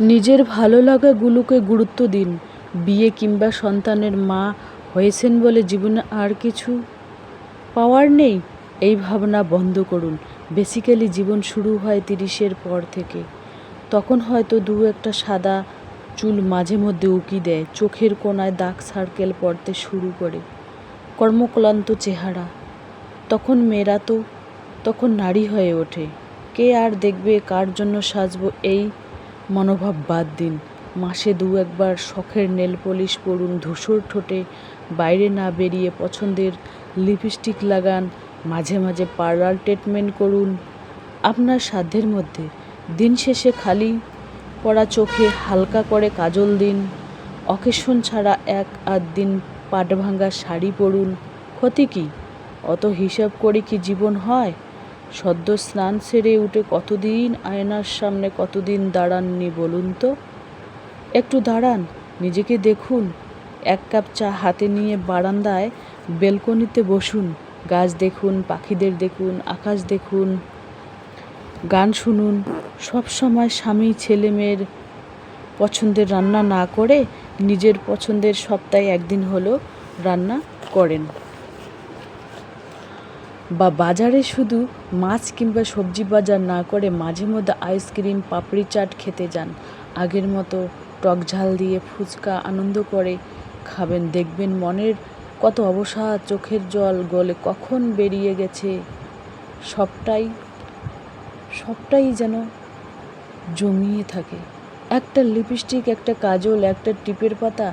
নিজের ভালো লাগাগুলোকে গুরুত্ব দিন। বিয়ে কিংবা সন্তানের মা হয়েছেন বলে জীবনে আর কিছু পাওয়ার নেই? এই ভাবনা বন্ধ করুন। বেসিক্যালি জীবন শুরু হয় তিরিশের পর থেকে। তখন হয়তো দু একটা সাদা চুল মাঝে মধ্যে উকি দেয়, চোখের কোনায় দাগ সার্কেল পড়তে শুরু করে। কর্মক্লান্ত চেহারা। তখন মেয়েরা তো, তখন নারী হয়ে ওঠে। কে আর দেখবে কার জন্য সাজবো এই মনোভাব বাদ দিন। মাসে দু একবার শখের নেল পলিশ পরুন ধূসর ঠোঁটে। বাইরে না বেরিয়ে পছন্দের লিপস্টিক লাগান। মাঝে মাঝে পার্লার ট্রিটমেন্ট করুন। আপনার সাধ্যের মধ্যে। দিন শেষে খালি পড়া চোখে হালকা করে কাজল দিন। অকেশন ছাড়া এক আধ দিন পাট ভাঙা শাড়ি পরুন। ক্ষতি কী? অত হিসাব করে কি জীবন হয়? সদ্য স্নান সেরে উঠে কতদিন আয়নার সামনে কতদিন দাঁড়াননি বলুন তো? একটু দাঁড়ান, নিজেকে দেখুন, এক কাপ চা হাতে নিয়ে বারান্দায় বেলকনিতে বসুন, গাছ দেখুন, পাখিদের দেখুন, আকাশ দেখুন, গান শুনুন। সব সময় স্বামী ছেলে মেয়ের পছন্দের রান্না না করে নিজের পছন্দের সপ্তাহে একদিন হলো রান্না করেন। বা বাজারে শুধু মাছ কিংবা সবজি বাজার না করে মাঝে মধ্যে আইসক্রিম, পাপড়ি চাট খেতে যান। আগের মতো টক ঝাল দিয়ে ফুচকা আনন্দ করে খাবেন। দেখবেন মনের কত অবসাদ, চোখের জল, গলে কখন বেরিয়ে গেছে সবটাই সবটাই যেন জমিয়ে থাকে। একটা লিপস্টিক, একটা কাজল, একটা টিপের পাতা,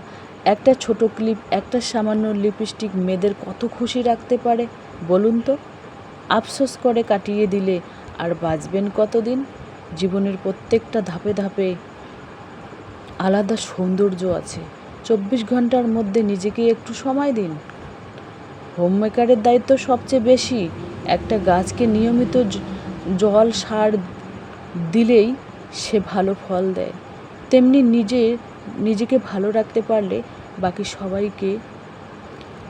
একটা ছোট ক্লিপ, একটা সামান্য লিপস্টিক মেয়েদের কত খুশি রাখতে পারে? বলুন তো, আফসোস করে কাটিয়ে দিলে আর বাঁচবেন কতদিন? জীবনের প্রত্যেকটা ধাপে ধাপে আলাদা সৌন্দর্য আছে। চব্বিশ ঘণ্টার মধ্যে নিজেকে একটু সময় দিন। হোমমেকারের দায়িত্ব সবচেয়ে বেশি। একটা গাছকে নিয়মিত জল সার দিলেই সে ভালো ফল দেয়। তেমনি নিজে, নিজেকে ভালো রাখতে পারলে বাকি সবাইকে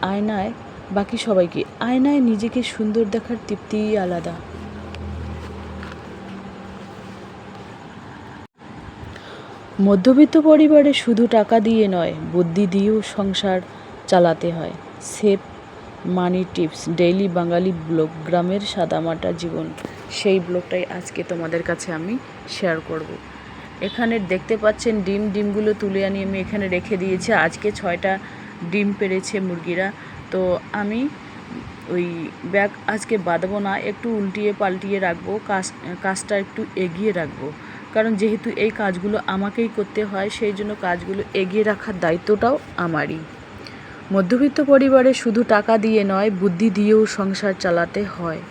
আয়নায় বাকি সবাইকে আয়নায় নিজেকে সুন্দর দেখার তৃপ্তিই আলাদা। মধ্যবিত্ত পরিবারে শুধু টাকা দিয়ে নয়, বুদ্ধি দিয়েও সংসার চালাতে হয়। Save money tips, daily Bengali blog, গ্রামের সাদামাটা জীবন। সেই ব্লগটাই আজকে তোমাদের কাছে আমি শেয়ার করব। এখানে দেখতে পাচ্ছেন ডিম, ডিমগুলো তুলে আনি আমি এখানে রেখে দিয়েছি। আজকে ছয়টা ডিম পেরেছে মুরগিরা। তো আমি ওই ব্যাগ আজকে বাঁধবো না, একটু উল্টিয়ে পাল্টিয়ে রাখব, কাজ, কাজটা একটু এগিয়ে রাখব। কারণ যেহেতু এই কাজগুলো আমাকেই করতে হয়, সেই জন্য কাজগুলো এগিয়ে রাখার দায়িত্বটাও আমারই। মধ্যবিত্ত পরিবারে শুধু টাকা দিয়ে নয়, বুদ্ধি দিয়েও সংসার চালাতে হয়।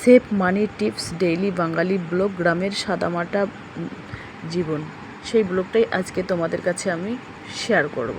Safe money tips daily Bengali blog, গ্রামের সাদামাটা জীবন। সেই ব্লগটাই আজকে তোমাদের কাছে আমি শেয়ার করব।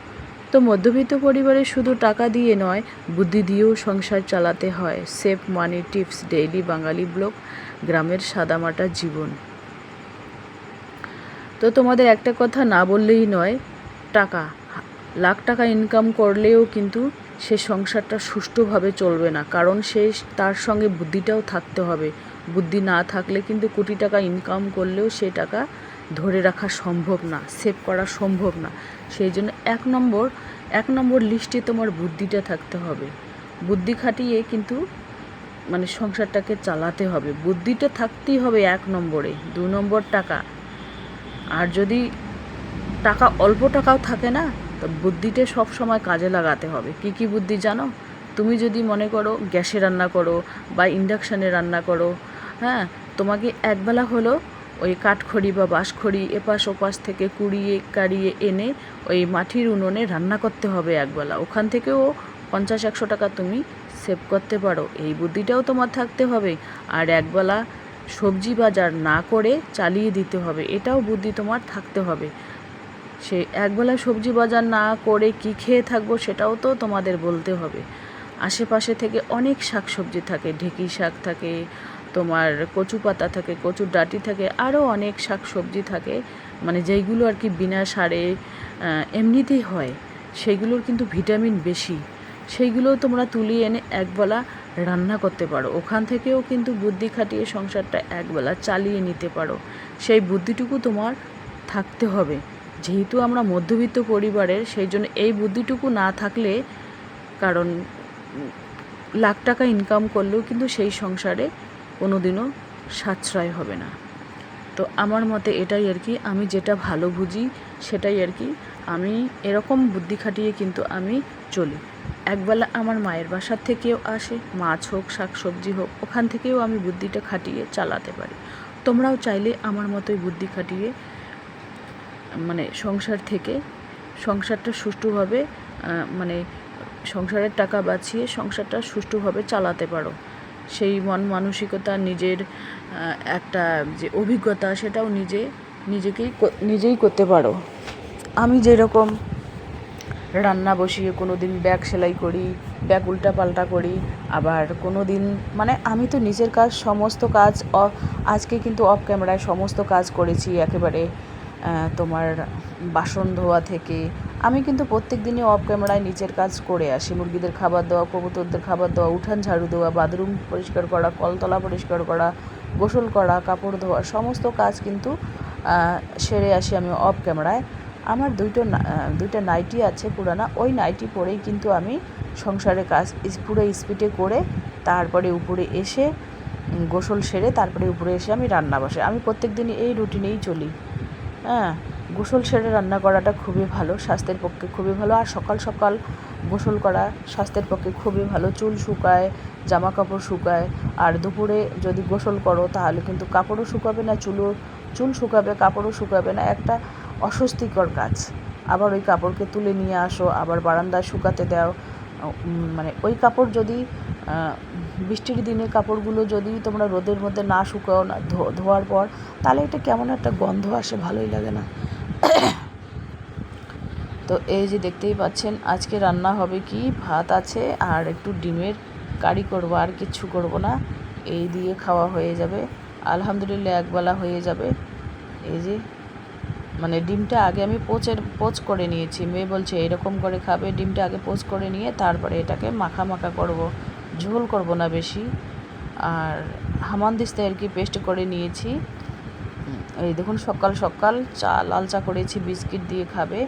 তো মধ্যবিত্ত পরিবারে শুধু টাকা দিয়ে নয়, বুদ্ধি দিয়েও সংসার চালাতে হয়। Save money tips, daily Bengali blog, গ্রামের সাদামাটা জীবন। তো তোমাদের একটা কথা না বললেই নয়, টাকা। লাখ টাকা ইনকাম করলেও কিন্তু সে সংসারটা সুষ্ঠুভাবে চলবে না, কারণ সে তার সঙ্গে বুদ্ধিটাও থাকতে হবে। বুদ্ধি না থাকলে কিন্তু কোটি টাকা ইনকাম করলেও সে টাকা ধরে রাখা সম্ভব না সেভ করা সম্ভব না। সেই জন্য এক নম্বর এক নম্বর লিস্টে তোমার বুদ্ধিটা থাকতে হবে। বুদ্ধি খাটিয়ে কিন্তু মানে সংসারটাকে চালাতে হবে। বুদ্ধিটা থাকতেই হবে এক নম্বরে, দু নম্বর টাকা। আর যদি টাকা, অল্প টাকাও থাকে না, তো বুদ্ধিটা সব সময় কাজে লাগাতে হবে। কি কি বুদ্ধি জানো? তুমি যদি মনে করো গ্যাসে রান্না করো বা ইন্ডাকশানে রান্না করো হ্যাঁ তোমাকে একবেলা হলো ওই কাঠখড়ি বা বাঁশখড়ি এপাশ ওপাশ থেকে কুড়িয়ে কাড়িয়ে এনে ওই মাটির উনুনে রান্না করতে হবে একবেলা। ওখান থেকেও পঞ্চাশ একশো টাকা তুমি সেভ করতে পারো। এই বুদ্ধিটাও তোমার থাকতে হবে। আর একবেলা সবজি বাজার না করে চালিয়ে দিতে হবে। এটাও বুদ্ধি তোমার থাকতে হবে। সে একবেলা সবজি বাজার না করে কি খেয়ে থাকব সেটাও তো তোমাদের বলতে হবে। আশেপাশে থেকে অনেক শাক সবজি থাকে, ঢেঁকি শাক থাকে তোমার কচু পাতা থাকে, কচুর ডাঁটি থাকে আরও অনেক শাক সবজি থাকে। মানে যেইগুলো আর কি বিনা সারে এমনিতেই হয়, সেইগুলোর কিন্তু ভিটামিন বেশি। সেইগুলোও তোমরা তুলিয়ে এনে একবেলা রান্না করতে পারো। ওখান থেকেও কিন্তু বুদ্ধি খাটিয়ে সংসারটা একবেলা চালিয়ে নিতে পারো। সেই বুদ্ধিটুকু তোমার থাকতে হবে। যেহেতু আমরা মধ্যবিত্ত পরিবারের, সেই জন্য এই বুদ্ধিটুকু না থাকলে কারণ লাখ টাকা ইনকাম করলেও কিন্তু সেই সংসারে কোনোদিনও সাশ্রয় হবে না। তো আমার মতে এটাই আর কি, আমি যেটা ভালো বুঝি সেটাই আর কি, আমি এরকম বুদ্ধি খাটিয়ে কিন্তু আমি চলি। একবেলা আমার মায়ের বাসার থেকেও আসে, মাছ হোক শাক সবজি হোক, ওখান থেকেও আমি বুদ্ধিটা খাটিয়ে চালাতে পারি। তোমরাও চাইলে আমার মতোই বুদ্ধি খাটিয়ে মানে সংসার থেকে, সংসারটা সুষ্ঠুভাবে মানে সংসারের টাকা বাঁচিয়ে সংসারটা সুষ্ঠুভাবে চালাতে পারো। সেই মন মানসিকতা নিজের একটা যে অভিজ্ঞতা সেটাও নিজে, নিজেকেই নিজেই করতে পারো। আমি যেরকম রান্না বসিয়ে কোনো দিন ব্যাগ সেলাই করি, ব্যাগ উল্টা পাল্টা করি, আবার কোনো দিন মানে আমি তো নিজের কাজ সমস্ত কাজ আজকে কিন্তু অফ ক্যামেরায় সমস্ত কাজ করেছি একেবারে তোমার বাসন ধোয়া থেকে আমি কিন্তু প্রত্যেক দিনই অফ ক্যামেরায় নিচের কাজ করে আসি। মুরগিদের খাবার দেওয়া, কবুতরদের খাবার দেওয়া, উঠান ঝাড়ু দেওয়া, বাথরুম পরিষ্কার করা, কলতলা পরিষ্কার করা, গোসল করা, কাপড় ধোয়া, সমস্ত কাজ কিন্তু সেরে আসি আমি অফ ক্যামেরায় আমার দুইটো দুইটা নাইটি আছে পুরানা। ওই নাইটি পরেই কিন্তু আমি সংসারে কাজ পুরো স্পিডে করে তারপরে উপরে এসে গোসল সেরে তারপরে উপরে এসে আমি রান্না বসে আমি প্রত্যেক দিনই এই রুটিনেই চলি। হ্যাঁ। গোসল সেরে রান্না করাটা খুবই ভালো, স্বাস্থ্যের পক্ষে খুবই ভালো। আর সকাল সকাল গোসল করা স্বাস্থ্যের পক্ষে খুবই ভালো। চুল শুকায় জামা কাপড় শুকায়। আর দুপুরে যদি গোসল করো, তাহলে কিন্তু কাপড়ও শুকাবে না, চুলও, চুল শুকাবে, কাপড়ও শুকাবে না। একটা অস্বস্তিকর কাজ। আবার ওই কাপড়কে তুলে নিয়ে আসো, আবার বারান্দায় শুকাতে দাও। মানে ওই কাপড় যদি বৃষ্টির দিনে কাপড়গুলো যদি তোমরা রোদের মধ্যে না শুকাও না ধোয়ার পর, তাহলে এটা কেমন একটা গন্ধ আসে, ভালোই লাগে না। তো এই যে দেখতেই পাচ্ছেন, আজকে রান্না হবে কি? ভাত আছে আর একটু ডিমের কারি করব, আর কিচ্ছু করব না। এই দিয়ে খাওয়া হয়ে যাবে। আলহামদুলিল্লাহ একবেলা হয়ে যাবে। এই যে মানে ডিমটা আগে আমি পোচের, পোচ করে নিয়েছি। মেয়ে বলছে, এরকম করে খাবে, ডিমটা আগে পোচ করে নিয়ে তারপরে এটাকে মাখা মাখা করব। ঝোল করব না বেশি। আর হামান দিস্তে আর কি পেস্ট করে নিয়েছি। এই দেখুন, সকাল সকাল চা, লাল চা করেছি, বিস্কিট দিয়ে খাবে।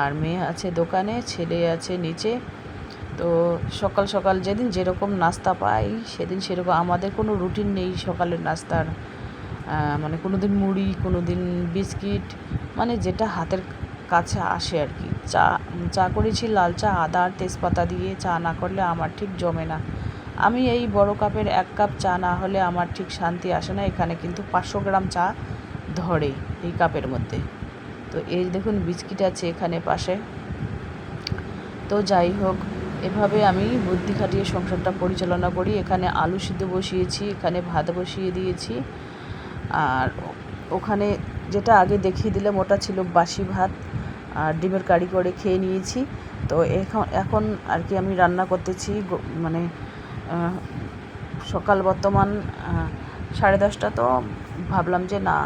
আর মেয়ে আছে দোকানে, ছেলে আছে নিচে। তো সকাল সকাল যেদিন যেরকম নাস্তা পাই, সেদিন সেরকম আমাদের কোনো রুটিন নেই সকালের নাস্তার। মানে কোনো দিন মুড়ি কোনো দিন বিস্কিট মানে যেটা হাতের কাছে আসে আর কি। চা চা করেছি লাল চা, আদা আর তেজপাতা দিয়ে, চা না করলে আমার ঠিক জমে না। আমি এই বড় কাপের এক কাপ চা না হলে আমার ঠিক শান্তি আসে না। এখানে কিন্তু পাঁচশো গ্রাম চা ধরে এই কাপের মধ্যে। তো এই দেখুন বিস্কিট আছে এখানে পাশে। তো যাই হোক, এভাবে আমি বুদ্ধি খাটিয়ে সংসারটা পরিচালনা করি। এখানে আলু সিদ্ধ বসিয়েছি, এখানে ভাত বসিয়ে দিয়েছি। আর ওখানে যেটা আগে দেখিয়ে দিলাম ওটা ছিল বাসি ভাত আর ডিমের কারি করে খেয়ে নিয়েছি। তো এখন এখন আর কি আমি রান্না করতেছি মানে সকাল বর্তমান সাড়ে দশটা তো ভাবলাম যে না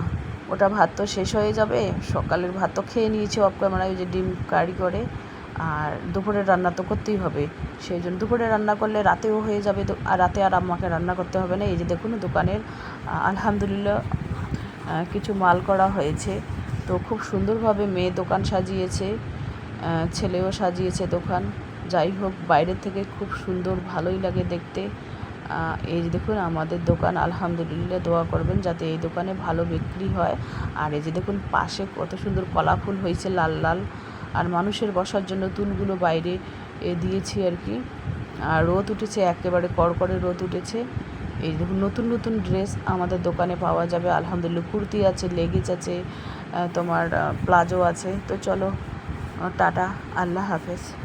ওটা ভাত তো শেষ হয়ে যাবে। সকালের ভাত তো খেয়ে নিয়েছি অফ ক্যামেরায় ওই যে ডিম কারি করে। আর দুপুরের রান্না তো করতেই হবে। সেই জন্য দুপুরে রান্না করলে রাতেও হয়ে যাবে আর রাতে আর আমাকে রান্না করতে হবে না। এই যে দেখুন দোকানের আলহামদুলিল্লাহ কিছু মাল করা হয়েছে। তো খুব সুন্দরভাবে মেয়ে দোকান সাজিয়েছে ছেলেও সাজিয়েছে দোকান। যাই হোক, বাইরের থেকে খুব সুন্দর, ভালোই লাগে দেখতে। এই যে দেখুন, আমাদের দোকান, আলহামদুলিল্লাহ দোয়া করবেন যাতে এই দোকানে ভালো বিক্রি হয়। আর এই যে দেখুন, পাশে কত সুন্দর কলা ফুল হয়েছে, লাল লাল। আর মানুষের বসার জন্য তুলগুলো বাইরে, এ, দিয়েছি আর কি। আর রোদ উঠেছে, একেবারে কড়কড়ে রোদ উঠেছে। এই দেখুন, নতুন নতুন ড্রেস আমাদের দোকানে পাওয়া যাবে। আলহামদুলিল্লাহ, কুর্তি আছে, লেগিংস আছে তোমার প্লাজো আছে। তো চলো টাটা, আল্লাহ হাফেজ।